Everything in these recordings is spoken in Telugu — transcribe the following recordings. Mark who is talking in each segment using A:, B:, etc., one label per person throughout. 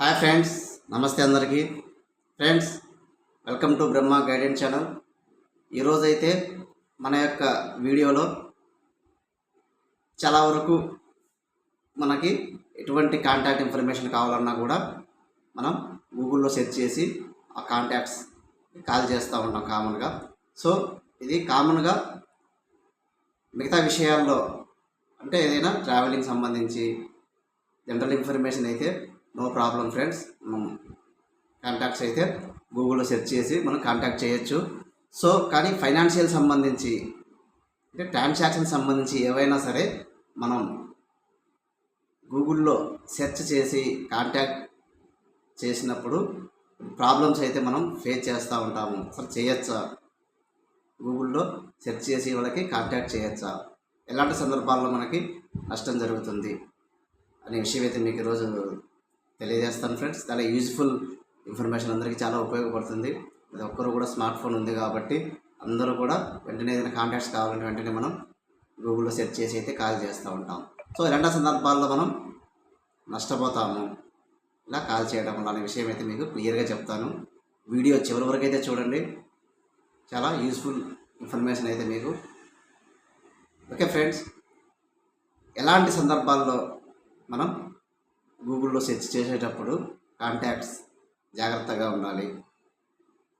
A: హాయ్ ఫ్రెండ్స్ నమస్తే అందరికీ. Friends welcome to Brahma guidance channel. ఈరోజైతే మన యొక్క వీడియోలో చాలా వరకు మనకి ఎటువంటి కాంటాక్ట్ ఇన్ఫర్మేషన్ కావాలన్నా కూడా మనం గూగుల్లో సెర్చ్ చేసి ఆ కాంటాక్ట్స్ కాల్ చేస్తూ ఉంటాం కామన్గా సో ఇది కామన్గా మిగతా విషయాల్లో అంటే ఏదైనా ట్రావెలింగ్ సంబంధించి జనరల్ ఇన్ఫర్మేషన్ అయితే నో ప్రాబ్లం ఫ్రెండ్స్. మనం కాంటాక్ట్స్ అయితే గూగుల్లో సెర్చ్ చేసి మనం కాంటాక్ట్ చేయొచ్చు. సో కానీ ఫైనాన్షియల్ సంబంధించి అంటే ట్రాన్సాక్షన్ సంబంధించి ఏవైనా సరే మనం గూగుల్లో సెర్చ్ చేసి కాంటాక్ట్ చేసినప్పుడు ప్రాబ్లమ్స్ అయితే మనం ఫేస్ చేస్తూ ఉంటాము. అసలు చేయొచ్చా? గూగుల్లో సెర్చ్ చేసి వాళ్ళకి కాంటాక్ట్ చేయొచ్చా? ఎలాంటి సందర్భాల్లో మనకి నష్టం జరుగుతుంది? అనే విషయం అయితే మీకు ఈరోజు తెలియజేస్తాను ఫ్రెండ్స్. చాలా యూజ్ఫుల్ ఇన్ఫర్మేషన్ అందరికీ చాలా ఉపయోగపడుతుంది. ప్రతి ఒక్కరు కూడా స్మార్ట్ ఫోన్ ఉంది కాబట్టి అందరూ కూడా వెంటనే ఏదైనా కాంటాక్ట్స్ కావాలంటే వెంటనే మనం గూగుల్లో సెర్చ్ చేసి అయితే కాల్ చేస్తూ ఉంటాం. సో ఇలాంటి సందర్భాల్లో మనం నష్టపోతాము. ఇలా కాల్ చేయడం వల్ల అనే విషయం అయితే మీకు క్లియర్గా చెప్తాను. వీడియో చివరి వరకు అయితే చూడండి. చాలా యూస్ఫుల్ ఇన్ఫర్మేషన్ అయితే మీకు. Okay friends. ఎలాంటి సందర్భాల్లో మనం గూగుల్లో సెర్చ్ చేసేటప్పుడు కాంటాక్ట్స్ జాగ్రత్తగా ఉండాలి.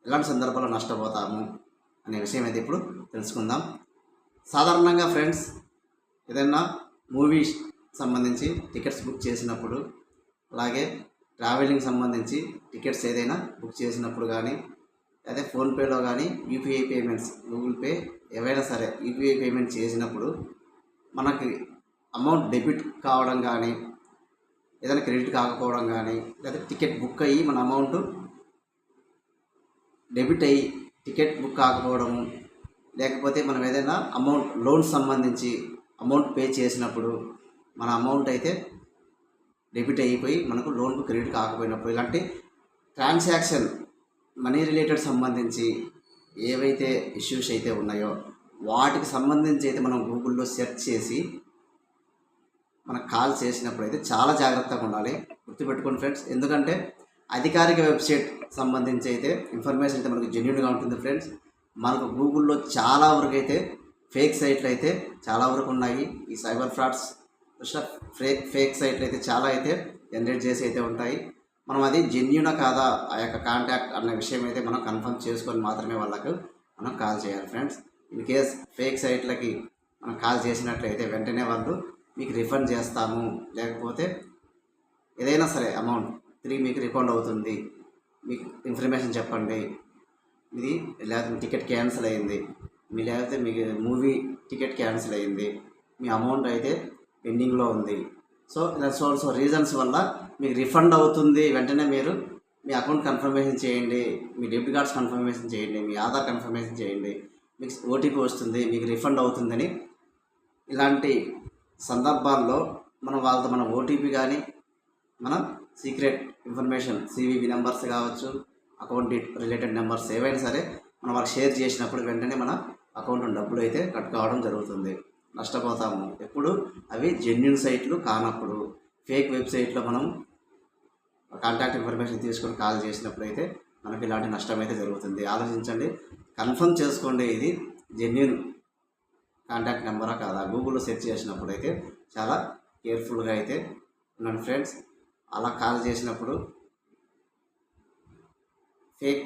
A: ఎలాంటి సందర్భాల్లో నష్టపోతాము అనే విషయం అయితే ఇప్పుడు తెలుసుకుందాం. సాధారణంగా ఫ్రెండ్స్ ఏదైనా మూవీ సంబంధించి టికెట్స్ బుక్ చేసినప్పుడు అలాగే ట్రావెలింగ్ సంబంధించి టికెట్స్ ఏదైనా బుక్ చేసినప్పుడు కానీ అదే ఫోన్పేలో కానీ యూపీఐ పేమెంట్స్ గూగుల్ పే ఏవైనా సరే యూపీఐ పేమెంట్ చేసినప్పుడు మనకి అమౌంట్ డెబిట్ కావడం కానీ ఏదైనా క్రెడిట్ కాకపోవడం కానీ లేదా టికెట్ బుక్ అయ్యి మన అమౌంట్ డెబిట్ అయ్యి టికెట్ బుక్ కాకపోవడము లేకపోతే మనం ఏదైనా అమౌంట్ లోన్ సంబంధించి అమౌంట్ పే చేసినప్పుడు మన అమౌంట్ అయితే డెబిట్ అయిపోయి మనకు లోన్కు క్రెడిట్ కాకపోయినప్పుడు ఇలాంటి ట్రాన్సాక్షన్ మనీ రిలేటెడ్ సంబంధించి ఏవైతే ఇష్యూస్ అయితే ఉన్నాయో వాటికి సంబంధించి అయితే మనం గూగుల్లో సెర్చ్ చేసి మనకు కాల్ చేసినప్పుడు అయితే చాలా జాగ్రత్తగా ఉండాలి. గుర్తుపెట్టుకోండి ఫ్రెండ్స్. ఎందుకంటే అధికారిక వెబ్సైట్ సంబంధించి అయితే ఇన్ఫర్మేషన్ అయితే మనకు జెన్యున్గా ఉంటుంది ఫ్రెండ్స్. మనకు గూగుల్లో చాలా వరకు అయితే ఫేక్ సైట్లు అయితే చాలా వరకు ఉన్నాయి. ఈ సైబర్ ఫ్రాడ్స్ ఫేక్ ఫేక్ సైట్లు అయితే చాలా అయితే జనరేట్ చేసి అయితే ఉంటాయి. మనం అది జెన్యునా కాదా ఆ యొక్క కాంటాక్ట్ అన్న విషయం అయితే మనం కన్ఫర్మ్ చేసుకొని మాత్రమే వాళ్ళకు మనం కాల్ చేయాలి ఫ్రెండ్స్. ఇన్ కేస్ ఫేక్ సైట్లకి మనం కాల్ చేసినట్లయితే వెంటనే వాళ్ళు మీకు రిఫండ్ చేస్తాము. లేకపోతే ఏదైనా సరే అమౌంట్ తిరిగి మీకు రిఫండ్ అవుతుంది. మీకు ఇన్ఫర్మేషన్ చెప్పండి. ఇది లేకపోతే మీ టికెట్ క్యాన్సిల్ అయింది. మీ లేకపోతే మీకు మూవీ టికెట్ క్యాన్సిల్ అయింది. మీ అమౌంట్ అయితే పెండింగ్లో ఉంది. సో ఇలా సో సో రీజన్స్ వల్ల మీకు రిఫండ్ అవుతుంది. వెంటనే మీరు మీ అకౌంట్ కన్ఫర్మేషన్ చేయండి. మీ డెబిట్ కార్డ్స్ కన్ఫర్మేషన్ చేయండి. మీ ఆధార్ కన్ఫర్మేషన్ చేయండి. మీకు ఓటీపీ వస్తుంది. మీకు రిఫండ్ అవుతుందని ఇలాంటి సందర్భాల్లో మనం వాళ్ళతో మన ఓటీపీ కానీ మనం సీక్రెట్ ఇన్ఫర్మేషన్ సివివి నెంబర్స్ కావచ్చు అకౌంట్ రిలేటెడ్ నెంబర్స్ ఏవైనా సరే మనం వాళ్ళకి షేర్ చేసినప్పుడు వెంటనే మన అకౌంట్ డబ్బులు అయితే కట్ కావడం జరుగుతుంది. నష్టపోతాము. ఎప్పుడు? అవి జెన్యున్ సైట్లు కానప్పుడు. ఫేక్ వెబ్సైట్లో మనం కాంటాక్ట్ ఇన్ఫర్మేషన్ తీసుకొని కాల్ చేసినప్పుడు అయితే మనకి ఇలాంటి నష్టం అయితే జరుగుతుంది. ఆలోచించండి. కన్ఫర్మ్ చేసుకోండి. ఇది జెన్యున్ కాంటాక్ట్ నెంబరా కాదా? గూగుల్లో సెర్చ్ చేసినప్పుడు అయితే చాలా కేర్ఫుల్గా అయితే ఉన్నాను ఫ్రెండ్స్. అలా కాల్ చేసినప్పుడు ఫేక్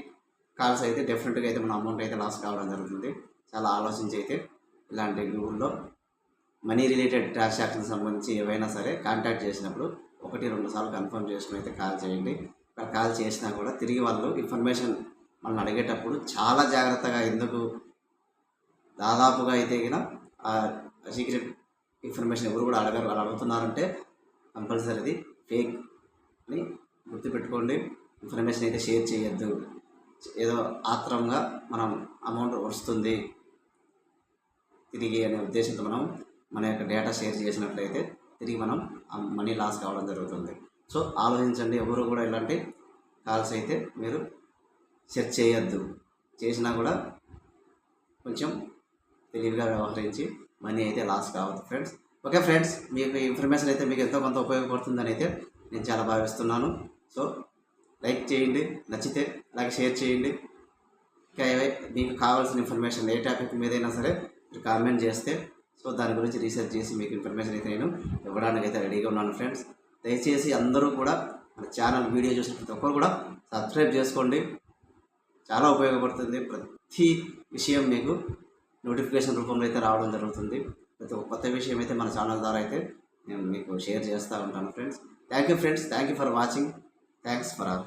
A: కాల్స్ అయితే డెఫినెట్గా అయితే మన అమౌంట్ అయితే లాస్ కావడం జరుగుతుంది. చాలా ఆలోచించి అయితే ఇలాంటి గూగుల్లో మనీ రిలేటెడ్ ట్రాన్సాక్షన్ సంబంధించి ఏవైనా సరే కాంటాక్ట్ చేసినప్పుడు ఒకటి రెండు సార్లు కన్ఫర్మ్ చేసుకుని అయితే కాల్ చేయండి. ఇక్కడ కాల్ చేసినా కూడా తిరిగి వాళ్ళు ఇన్ఫర్మేషన్ మనల్ని అడిగేటప్పుడు చాలా జాగ్రత్తగా ఎందుకు దాదాపుగా అయితే గిన ఆ సీక్రెట్ ఇన్ఫర్మేషన్ ఎవరు కూడా అడగరు. వాళ్ళు అడుగుతున్నారంటే కంపల్సరీది ఫేక్ అని గుర్తుపెట్టుకోండి. ఇన్ఫర్మేషన్ అయితే షేర్ చేయొద్దు. ఏదో ఆత్రంగా మనం అమౌంట్ వస్తుంది. తిరిగి అనే ఉద్దేశంతో మనం మన యొక్క డేటా షేర్ చేసినట్లయితే తిరిగి మనం ఆ మనీ లాస్ కావడం జరుగుతుంది. సో ఆలోచించండి. ఎవరు కూడా ఇలాంటి కాల్స్ అయితే మీరు సెర్చ్ చేయొద్దు. చేసినా కూడా కొంచెం తెలివిగా వ్యవహరించి మనీ అయితే లాస్ కావద్దు ఫ్రెండ్స్. ఓకే ఫ్రెండ్స్ మీకు ఇన్ఫర్మేషన్ అయితే మీకు ఎంతో కొంత ఉపయోగపడుతుందని అయితే నేను చాలా భావిస్తున్నాను. సో లైక్ చేయండి నచ్చితే అలాగే షేర్ చేయండి. ఇంకా మీకు కావాల్సిన ఇన్ఫర్మేషన్ ఏ టాపిక్ మీదైనా సరే మీరు కామెంట్ చేస్తే సో దాని గురించి రీసెర్చ్ చేసి మీకు ఇన్ఫర్మేషన్ అయితే నేను ఇవ్వడానికి అయితే రెడీగా ఉన్నాను ఫ్రెండ్స్. దయచేసి అందరూ కూడా మన ఛానల్ వీడియో చూసిన ప్రతి ఒక్కరు కూడా సబ్స్క్రైబ్ చేసుకోండి. చాలా ఉపయోగపడుతుంది ప్రతి విషయం మీకు. నోటిఫికేషన్ రూపంలో అయితే రావడం జరుగుతుంది. ప్రతి ఒక్క కొత్త విషయం అయితే మన ఛానల్ ద్వారా అయితే నేను మీకు షేర్ చేస్తూ ఉంటాను friends. Thank you friends. Thank you for watching. Thanks for all.